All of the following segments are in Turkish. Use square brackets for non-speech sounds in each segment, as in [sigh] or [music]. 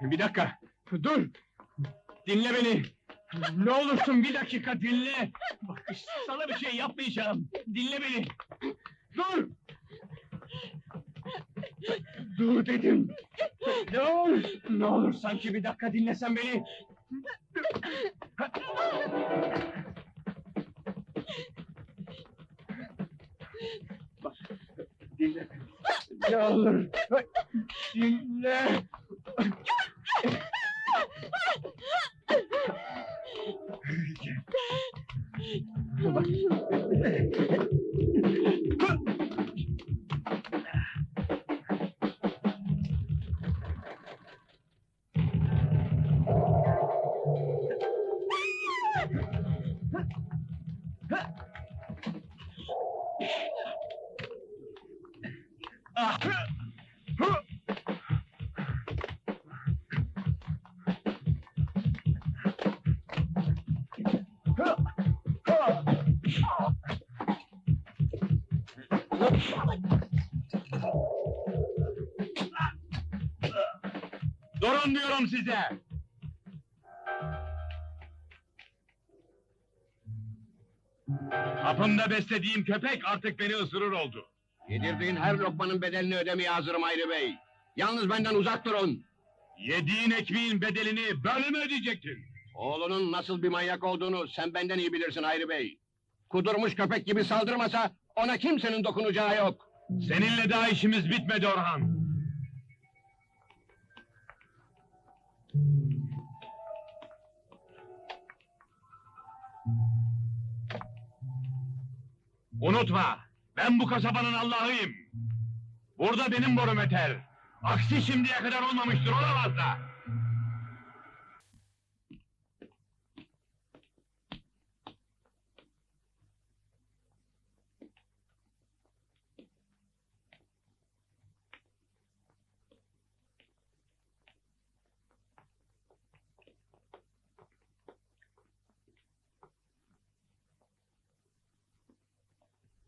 Bir dakika, dur! Dinle beni! Ne olursun bir dakika dinle! Bak, sana bir şey yapmayacağım! Dinle beni! Dur! Dur dedim! Dur! Ne olur sanki bir dakika dinlesen beni! Bak, dinle! Ne olur! Dinle! Bak. Ah! Durun diyorum size! Kapımda beslediğim köpek artık beni ısırır oldu. Yedirdiğin her lokmanın bedelini ödemeye hazırım Ayrı Bey. Yalnız benden uzak durun. Yediğin ekmeğin bedelini böyle mi ödeyecektin? Oğlunun nasıl bir manyak olduğunu sen benden iyi bilirsin Ayrı Bey. Kudurmuş köpek gibi saldırmasa ona kimsenin dokunacağı yok. Seninle daha işimiz bitmedi Orhan. Unutma, ben bu kasabanın Allah'ıyım. Burada benim borum öter. Aksi şimdiye kadar olmamıştır, olamaz da.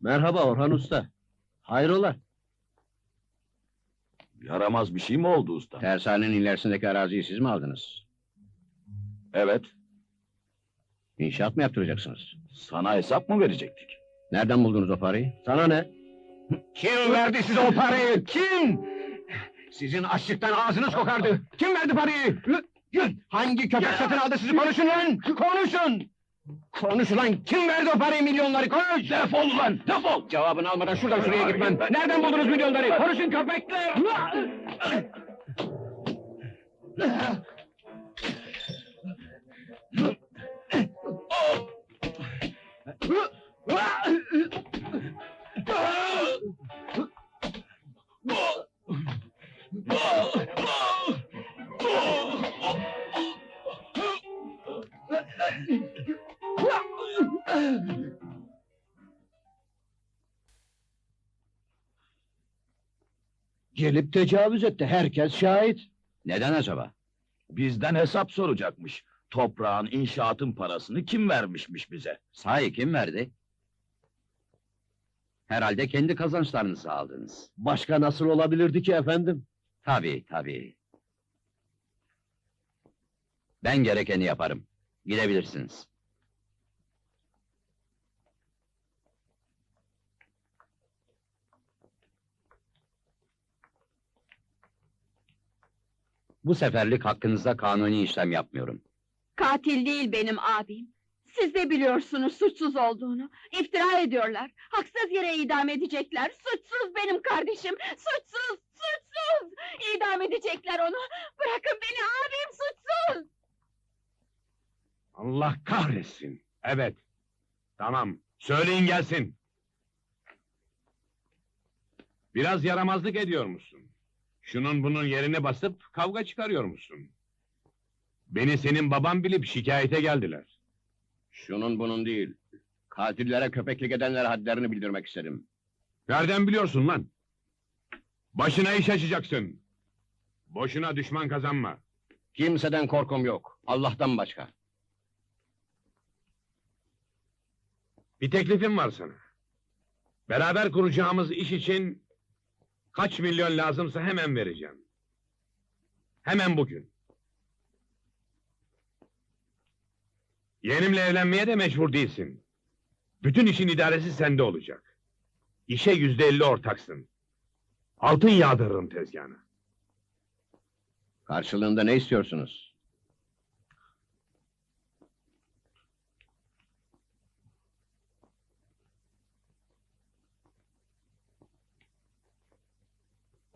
Merhaba Orhan Usta. Hayrola? Yaramaz bir şey mi oldu usta? Tersanenin ilerisindeki araziyi siz mi aldınız? Evet. İnşaat mı yaptıracaksınız? Sana hesap mı verecektik? Nereden buldunuz o parayı? Sana ne? Kim verdi size o parayı? Kim? Sizin açlıktan ağzınız kokardı. Kim verdi parayı? Hangi köpek satın aldı sizi? Konuşun lan! Konuşun! Konuş lan! Kim verdi o parayı milyonları? Konuş! Defol lan! Defol! Cevabını almadan şuradan şuraya gitmem. Nereden buldunuz milyonları? Konuşun köpekler! [laughs] Gelip tecavüz etti. Herkes şahit. Neden acaba? Bizden hesap soracakmış. Toprağın, inşaatın parasını kim vermişmiş bize? Sahi kim verdi? Herhalde kendi kazançlarınızı aldınız. Başka nasıl olabilirdi ki efendim? Tabii, tabii. Ben gerekeni yaparım. Gidebilirsiniz. Bu seferlik hakkınızda kanuni işlem yapmıyorum. Katil değil benim abim. Siz de biliyorsunuz suçsuz olduğunu. İftira ediyorlar. Haksız yere idam edecekler. Suçsuz benim kardeşim. Suçsuz, suçsuz. İdam edecekler onu. Bırakın beni abim suçsuz. Allah kahretsin. Evet. Tamam. Söyleyin gelsin. Biraz yaramazlık ediyor musun? Şunun bunun yerine basıp kavga çıkarıyor musun? Beni senin baban bilip şikayete geldiler. Şunun bunun değil. Katillere köpeklik edenlere hadlerini bildirmek istedim. Nereden biliyorsun lan? Başına iş açacaksın. Boşuna düşman kazanma. Kimseden korkum yok. Allah'tan başka. Bir teklifim var sana. Beraber kuracağımız iş için Kaç milyon lazımsa hemen vereceğim. Hemen bugün. Yeğenimle evlenmeye de mecbur değilsin. Bütün işin idaresi sende olacak. İşe yüzde elli ortaksın. Altın yağdırırım tezgahına. Karşılığında ne istiyorsunuz?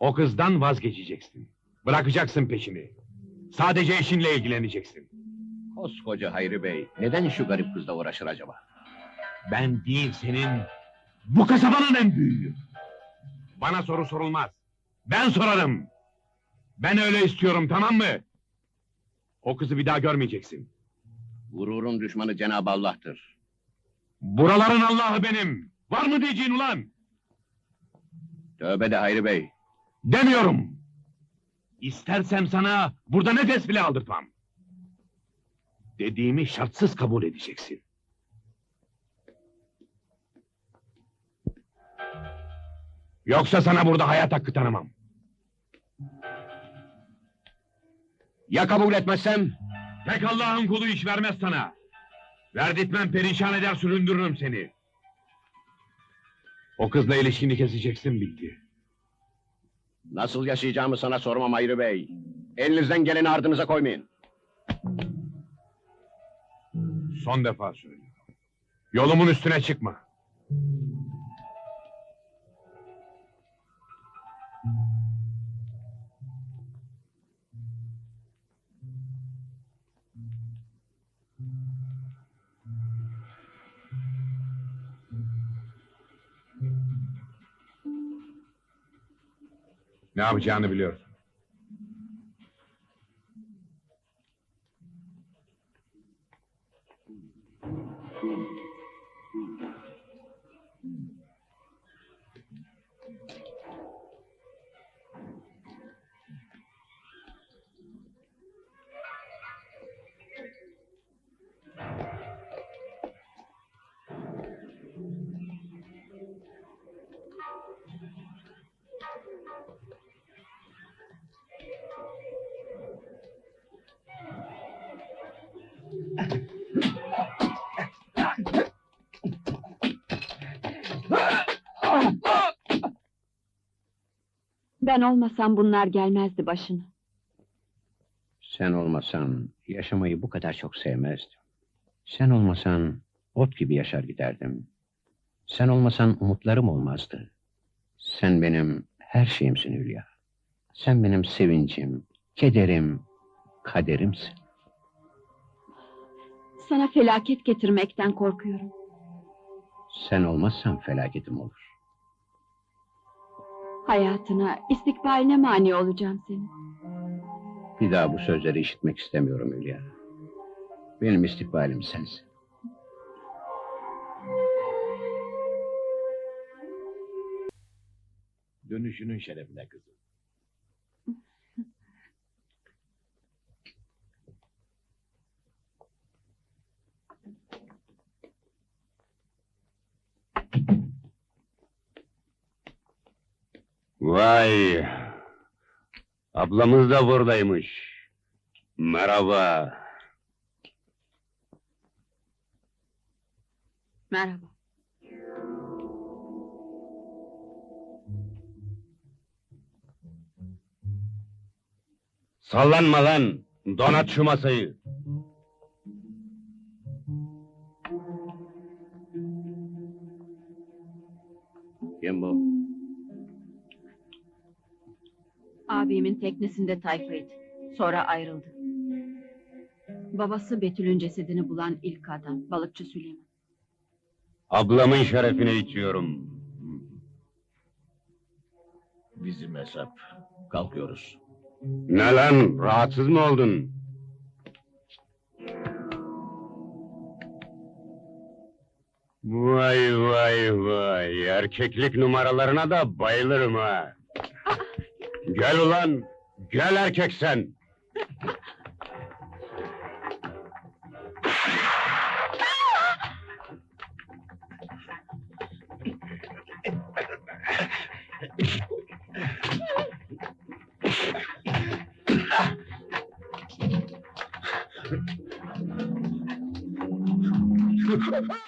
O kızdan vazgeçeceksin. Bırakacaksın peşini. Sadece eşinle ilgileneceksin. Koskoca Hayri Bey, neden şu garip kızla uğraşır acaba? Ben değil senin, bu kasabanın en büyüğü. Bana soru sorulmaz. Ben sorarım. Ben öyle istiyorum, tamam mı? O kızı bir daha görmeyeceksin. Gururun düşmanı Cenab-ı Allah'tır. Buraların Allah'ı benim. Var mı diyeceğin ulan? Tövbe de Hayri Bey. Demiyorum. İstersem sana burada nefes bile aldırtmam. Dediğimi şartsız kabul edeceksin. Yoksa sana burada hayat hakkı tanımam. Ya kabul etmezsem? Pek Allah'ın kulu iş vermez sana. Verdirtmem perişan eder süründürürüm seni. O kızla ilişkini keseceksin bildi. Nasıl yaşayacağımı sana sormam Hayri Bey. Elinizden geleni ardınıza koymayın. Son defa söylüyorum. Yolumun üstüne çıkma. Ne yapacağını biliyorsun. Ben olmasam bunlar gelmezdi başına. Sen olmasan yaşamayı bu kadar çok sevmezdim. Sen olmasan ot gibi yaşar giderdim. Sen olmasan umutlarım olmazdı. Sen benim her şeyimsin Hülya. Sen benim sevincim, kederim, kaderimsin. Sana felaket getirmekten korkuyorum. Sen olmazsan felaketim olur. Hayatına, istikbaline mani olacağım senin. Bir daha bu sözleri işitmek istemiyorum Hülya. Benim istikbalim sensin. Dönüşünün şerefine kızım. Vay! Ablamız da buradaymış. Merhaba. Merhaba. Sallanma lan! Donat şu masayı. Kim bu? Abimin teknesinde tayfaydı. Sonra ayrıldı. Babası Betül'ün cesedini bulan ilk adam, balıkçı Süleyman. Ablamın şerefine içiyorum. Bizim hesap. Kalkıyoruz. Ne lan? Rahatsız mı oldun? Vay vay vay. Erkeklik numaralarına da bayılırım ha. Gel ulan. Gel erkek sen. Öldürün! [laughs]